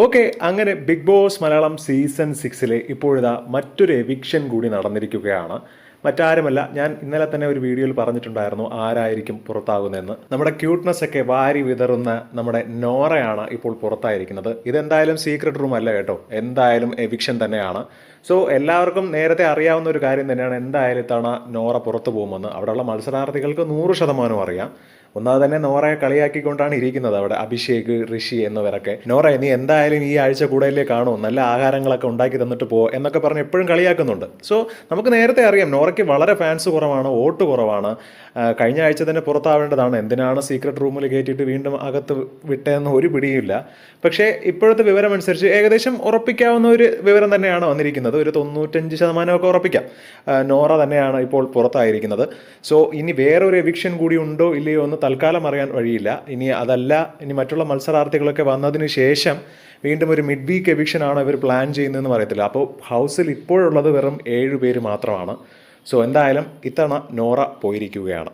Okay അങ്ങനെ big boss Malayalam season സിക്സിലെ ഇപ്പോഴിതാ മറ്റൊരു എവിക്ഷൻ കൂടി നടന്നിരിക്കുകയാണ്. മറ്റാരുമല്ല ഞാൻ ഇന്നലെ തന്നെ ഒരു വീഡിയോയിൽ പറഞ്ഞിട്ടുണ്ടായിരുന്നു ആരായിരിക്കും പുറത്താകുന്നതെന്ന്. നമ്മുടെ ക്യൂട്ട്നെസ് ഒക്കെ വാരി വിതറുന്ന നമ്മുടെ നോറയാണ് ഇപ്പോൾ പുറത്തായിരിക്കുന്നത്. ഇതെന്തായാലും സീക്രട്ട് റൂം അല്ല കേട്ടോ. എന്തായാലും എവിക്ഷൻ തന്നെയാണ്. സോ എല്ലാവർക്കും നേരത്തെ അറിയാവുന്ന ഒരു കാര്യം തന്നെയാണ്. എന്തായാലും ഇത്തവണ നോറ പുറത്തു പോകുമെന്ന്. അവിടെയുള്ള മത്സരാർത്ഥികൾക്ക് നൂറ് ശതമാനവും അറിയാം. ഒന്നാമത് തന്നെ നോറയെ കളിയാക്കിക്കൊണ്ടാണ് ഇരിക്കുന്നത് അവിടെ അഭിഷേക് ഋഷി എന്നിവരൊക്കെ. നോറ നീ എന്തായാലും ഈ ആഴ്ച കൂടുതലേ കാണൂ? നല്ല ആഹാരങ്ങളൊക്കെ ഉണ്ടാക്കി തന്നിട്ട് പോ എന്നൊക്കെ പറഞ്ഞ് എപ്പോഴും കളിയാക്കുന്നുണ്ട്. സോ നമുക്ക് നേരത്തെ അറിയാം നോറയ്ക്ക് വളരെ ഫാൻസ് കുറവാണ് വോട്ട് കുറവാണ്. കഴിഞ്ഞ ആഴ്ച തന്നെ പുറത്താവേണ്ടതാണ്. എന്തിനാണ് സീക്രട്ട് റൂമിൽ കയറ്റിയിട്ട് വീണ്ടും അകത്ത് വിട്ടതെന്ന് ഒരു പിടിയില്ല പക്ഷേ ഇപ്പോഴത്തെ വിവരം അനുസരിച്ച് ഏകദേശം ഉറപ്പിക്കാവുന്ന ഒരു വിവരം തന്നെയാണ് വന്നിരിക്കുന്നത്. ഒരു തൊണ്ണൂറ്റഞ്ച് ശതമാനമൊക്കെ ഉറപ്പിക്കാം. നോറ തന്നെയാണ് ഇപ്പോൾ പുറത്തായിരിക്കുന്നത്. സോ ഇനി വേറൊരു എവിക്ഷൻ കൂടി ഉണ്ടോ ഇല്ലയോ എന്ന് തൽക്കാലം അറിയാൻ വഴിയില്ല. ഇനി അതല്ല ഇനി മറ്റുള്ള മത്സരാർത്ഥികളൊക്കെ വന്നതിന് ശേഷം വീണ്ടും ഒരു മിഡ് വീക്ക് എവിക്ഷൻ ആണ് ഇവർ പ്ലാൻ ചെയ്യുന്നതെന്ന് പറയത്തില്ല. അപ്പോൾ ഹൗസിൽ ഇപ്പോഴുള്ളത് വെറും ഏഴ് പേര് മാത്രമാണ്. സോ എന്തായാലും ഇത്തവണ നോറ പോയിരിക്കുകയാണ്.